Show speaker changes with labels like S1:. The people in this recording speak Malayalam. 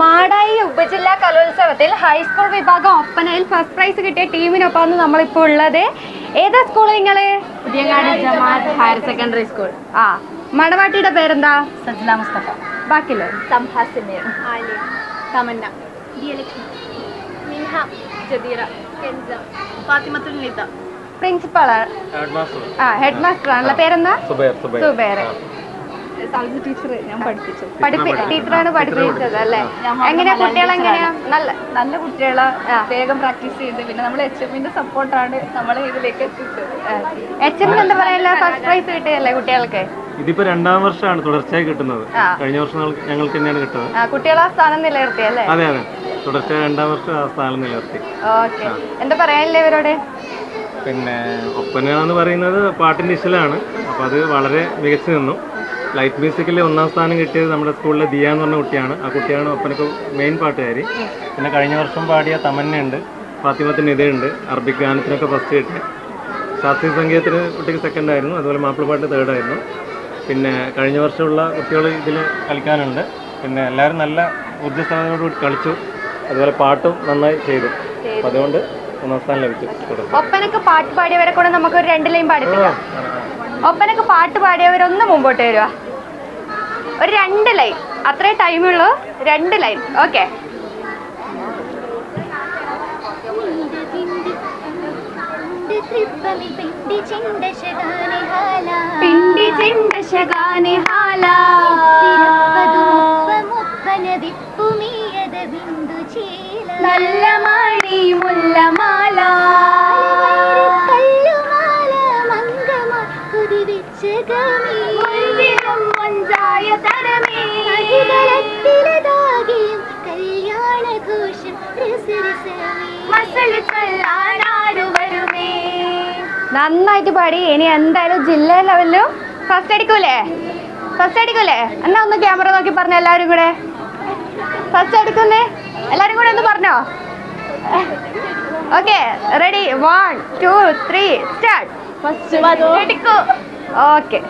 S1: മാടായി ഉപജില്ലാ കലോത്സവത്തിൽ ഹൈസ്കൂൾ വിഭാഗം ഒപ്പനയിൽ ഫസ്റ്റ് പ്രൈസ് കിട്ടിയ ടീമിനൊപ്പമാണ് നമ്മളിപ്പോൾ ഉള്ളത്. ഏതാ school
S2: Jamaat higher secondary school.
S1: ആ മണവാട്ടിയുടെ പേരെന്താ?
S2: സജ്ല മുസ്തഫ.
S1: ബാക്കിയുള്ള
S2: സംഹാസിമീർ ആലിയ തമന്ന. മിൻഹ. ജദീറ കെൻസ. ഫാത്തിമത്തുൽ
S1: ആ ഹെഡ് മാസ്റ്റർ ആണല്ലോ പേരെന്താ?
S3: സുബൈർ സുബൈർ.
S2: സബ്ജ ടീച്ചർ ഞാൻ പഠിപ്പിച്ചു.
S1: പഠിപ്പി ടീച്ചറാണ് പഠിപ്പിച്ചത് അല്ലേ? എങ്ങനെയാ കുട്ടികൾ എങ്ങനെയാ? നല്ല
S2: നല്ല കുട്ടികളെ വേഗം പ്രാക്ടീസ് ചെയ്ത് പിന്നെ നമ്മൾ എച്ച് എമ്മിന്റെ സപ്പോർട്ടാണ് നമ്മളെ ഇതിലേക്ക് എത്തിച്ചത്.
S1: എച്ച് എം എന്താ പറയല്ല ഫസ്റ്റ് പ്രൈസ് കിട്ടിയല്ലേ കുട്ടികൾക്ക്?
S3: ഇതിപ്പോ രണ്ടാം വർഷമാണ് തുടർച്ചയായി കിട്ടുന്നത്. കഴിഞ്ഞ വർഷം ഞങ്ങൾക്ക് തന്നെയാണ് കിട്ടുന്നത്.
S1: കുട്ടികളെ കുട്ടികൾ ആ സ്ഥാനം നിലനിർത്തി അല്ലേ?
S3: അതെ അതെ. തുടർച്ചയായി രണ്ടാം വർഷം ആ സ്ഥാനം നിലനിർത്തി.
S1: ഓക്കെ. എന്താ പറയാനില്ലേ ഇവരോട്?
S3: പിന്നെ ഒപ്പന എന്ന് പറയുന്നത് പാട്ടിന്റെ ഇഷ്ടലാണ് അപ്പോൾ അത് വളരെ മികച്ചു നിന്നു. ലൈറ്റ് മ്യൂസിക്കിൽ ഒന്നാം സ്ഥാനം കിട്ടിയത് നമ്മുടെ സ്കൂളിലെ ദിയ എന്ന് പറഞ്ഞ കുട്ടിയാണ്. ആ കുട്ടിയാണ് ഒപ്പനക്ക് മെയിൻ പാട്ടുകാരി. പിന്നെ കഴിഞ്ഞ വർഷം പാടിയ തമന്നയുണ്ട്. ഫാത്തിമത്തിന് ഇതയുണ്ട്. അറബിക് ഗാനത്തിനൊക്കെ ഫസ്റ്റ് കിട്ടി ശാസ്ത്രീയ സംഗീതത്തിന് കുട്ടിക്ക് സെക്കൻഡ് ആയിരുന്നു. അതുപോലെ മാപ്പിളപ്പാട്ട് തേർഡ് ആയിരുന്നു. പിന്നെ കഴിഞ്ഞ വർഷമുള്ള കുട്ടികൾ ഇതിൽ കളിക്കാനുണ്ട്. പിന്നെ എല്ലാവരും നല്ല ഊർജസ്വലതയോടുകൂടി കളിച്ചു. അതുപോലെ പാട്ടും നന്നായി ചെയ്തു. അപ്പം അതുകൊണ്ട് ഒന്നാം സ്ഥാനം ലഭിച്ചു.
S1: ഒപ്പനൊക്കെ പാട്ട് പാടിയവരെ കൂടെ നമുക്ക് ഒരു രണ്ട് ലൈൻ പാടിപ്പിക്കാം ഒപ്പനക്ക് പാട്ട് പാടിയവരൊന്ന് മുമ്പോട്ട് വരുക. ഒരു രണ്ട് ലൈൻ അത്രേ ടൈമുള്ളൂ രണ്ട് ലൈൻ ഓക്കെ പിണ്ടി ചിണ്ട ശകാനി ഹാല നല്ല മണി മുല്ലമാല നന്നായിട്ട് പാടി. ഇനി എന്തായാലും ജില്ലാ ലെവലിലും ഫസ്റ്റ് അടിക്കൂലേ? ഫസ്റ്റ് അടിക്കൂലേ? എന്നാ ഒന്ന് ക്യാമറ നോക്കി പറഞ്ഞ എല്ലാവരും കൂടെ. ഫസ്റ്റ് അടിക്കുന്നേ? എല്ലാവരും കൂടെ ഒന്ന് പറഞ്ഞോ? Okay ready one two three start
S2: first
S1: എടുക്കൂ ഓക്കെ.